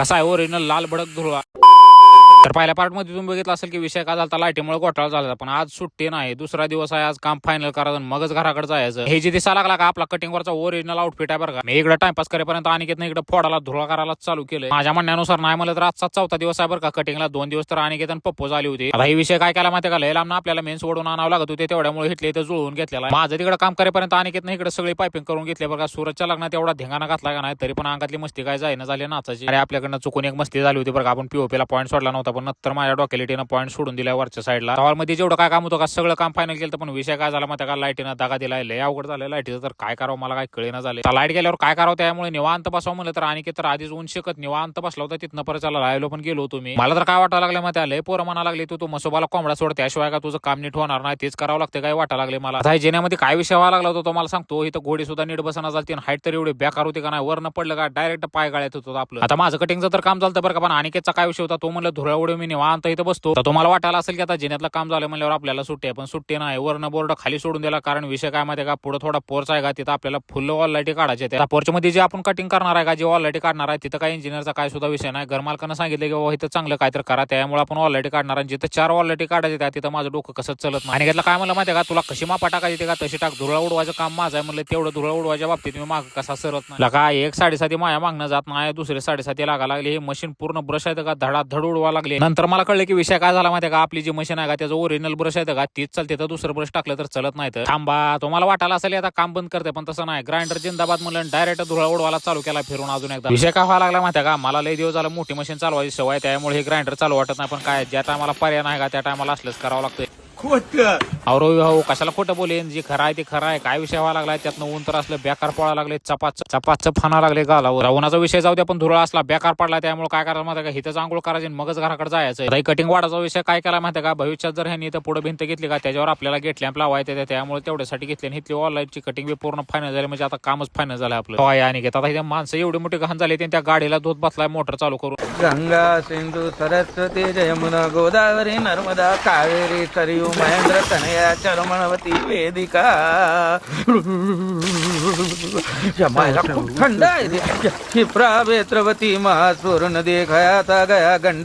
कसा आहे? ओरिजिनल लाल भडक धुळा तर पहिल्या पार्टमध्ये तुम्ही बघितलं असेल की विषय काय झाला लाईटीमुळे घोटाळा झाला पण आज सुट्टी नाही. दुसरा दिवस आहे. आज काम फायनल करायचं मगच घराकडे जायचं. हे जे दिसा लागला का? आपला कटिंग वरचा ओरिजिनल आउटफिट आहे बरं का. मी इकडे टाइमपास करेपर्यंत अनिकेतनं इकडे फोडाला धुळा करायला चालू केलं माझ्या म्हणण्यानुसार नाही म्हणलं तर आजचा चौथा दिवस आहे बरं का. कटिंगला दोन दिवस तर अनिकेतन पप्पू झाली होती. आता हे विषय काय केला माहिती का? लय लांब आपल्याला मेन सोडून आणावं लागत होते. तेवढ्यामुळे हिटले इथं जुळवून घेतलेला माझं तिकडे काम करेपर्यंत अनिकेतनं इकडे सगळी पायपिंग करून घेतले बरं का. सूरजच्या लग्नात एवढा धिंगाणा घातला का नाही? तरी पण अंगातली मस्ती काय जाईना झाली नाचाची अरे आपल्याकडनं चुकून एक मस्ती झाली होती बरं का. आपण पीओपीला पॉईंट सोडला नव्हता. पण नंतर माझ्या डॉक्युलिटीनं पॉईंट सोडून दिला वरच्या साईडला हॉलमध्ये जेवढं काय काम होतं का सगळं काम फायनल केलं पण विषय काय झाला मग त्या लाईटीनं दागा दिला लय अवघड झालं. लाईटीचं तर काय करावं मला काय कळेना झाले लाइट गेल्यावर काय करावं त्यामुळे निवांत बसावं म्हणलं तर आणि तर आधीच ऊन शकत निवांत बसला होता तिथनं परत त्याला राहिलो पण गेलो तुम्ही मला तर काय वाटायला लागलं मग लय पोरं म्हणा लागले तू तू मसोबाला कोंबडा सोड त्याशिवाय का तुझं काम नीट होणार नाही? तेच करावं लागतं काय वाटायला लागले मला. आता जेण्यामध्ये काय विषय व्हायला लागला होता तो मला सांगतो इथं घोडी सुद्धा नीट बसना झाली हाईट तर एवढी बेकार होती का नाही? वरनं पडलं का? डायरेक्ट पाय गाळ्यात होतं आपलं. आता माझं कटिंगचं तर काम झालं बरं का पण अनिकेतचा काय विषय होता? तो म्हणलं धुरळ उडे मी निवांत इथं बसतो. तर तुम्हाला वाटायला असेल की आता जिन्यातलं काम झालं म्हणल्यावर आपल्याला सुट्टी आहे पण सुट्टी नाही. वरनं बोर्ड खाली सोडून दिला कारण विषय काय माहिती आहे का? पुढे थोडा पोर्च आहे का? तिथं आपल्याला फुल ऑल लाईटी काढायचे त्या पोर्चमध्ये जे आपण कटिंग करणार आहे का? जे ऑल लाईटी काढणार आहे तिथं काय इंजिनियरचा काय सुद्धा विषय नाही. घरमालकानं सांगितलं की बाबा इथं चांगलं काय तर करा. त्यामुळे आपण ऑल लाईटी काढणार आणि जिथं चार ऑल लाईटी काढायचे त्या तिथं माझं डोकं कसं चलत नाही. आणि घेतलं काय म्हणलं माहिती आहे का? तुला कशी मापा टाकायची का? तशी टाक. धुळा उडवायचं काम माझं आहे म्हणलं तेवढं धुळा उडवायच्या बाबतीत मी माग कसा सरत नाही. का एक साडेसाती माया मागणं जात नाही दुसरी साडेसाती लागा लागली. हे मशीन पूर्ण ब्रश आहे का? धडा धड उडवा लागली. नंतर मला कळलं की विषय काय झाला माहिती का? आपली जी मशीन आहे का त्याचं ओरिजिनल ब्रश आहे का? तीच चालते. तर दुसरं ब्रश टाकलं तर चलत नाही तर. थांबा तुम्हाला वाटायला असेल आता काम बंद करते पण तसं नाही. ग्राइंडर जिंदाबाद म्हणलं डायरेक्ट धुळा उडवायला चालू केला फिरून अजून एकदा. विषय काय व्हायला लागला माहिती का? मला लय दिवस झाला मोठी मशीन चालवायची सवय आहे, त्यामुळे हे ग्राइंडर चालू वाटत नाही. पण काय ज्या टायमाला पर्याय नाही का त्या टायमाला असलंच करावं लागतं अहो भाऊ कशाला खोटं बोलेन? जे खरं आहे ते खरं आहे. काय विषय व्हायला लागलाय? त्यातनं ऊन तर असलं बेकार पळा लागले चपाच चपाच फाना लागले गालावर. उन्हाचा विषय जाऊ द्या पण धुरळा असला बेकार पडला त्यामुळे काय करायला माहिती का? हिथं आंघोळ करायची मगच घराकडे जायचं. कटिंग वाढाचा विषय काय केला माहिती का? भविष्यात जर ह्यांनी इथं पुढे भिंत घेतली का त्याच्यावर आपल्याला गेट लॅम्प लावायचे त्या- त्यामुळे तेवढ्यासाठी घेतली. आणि इथली ऑनलाईनची कटिंग बी पूर्ण फायनल झाली म्हणजे आता कामच फायनल झालं आपलं. आणि आता माणसं एवढी मोठी घाण झाली आणि त्या गाडीला दूध बसलाय मोटर चालू करून. గంగా సింధు సరస్వతి జయమున గోదావరి నర్మదా కావేరి సరియు మహేంద్ర తనయ చరుమణవతి వేదిక. ఖండా ఇది. ప్రావేత్రవతి మహాస్వరుణ దేఖయాత గయా గండ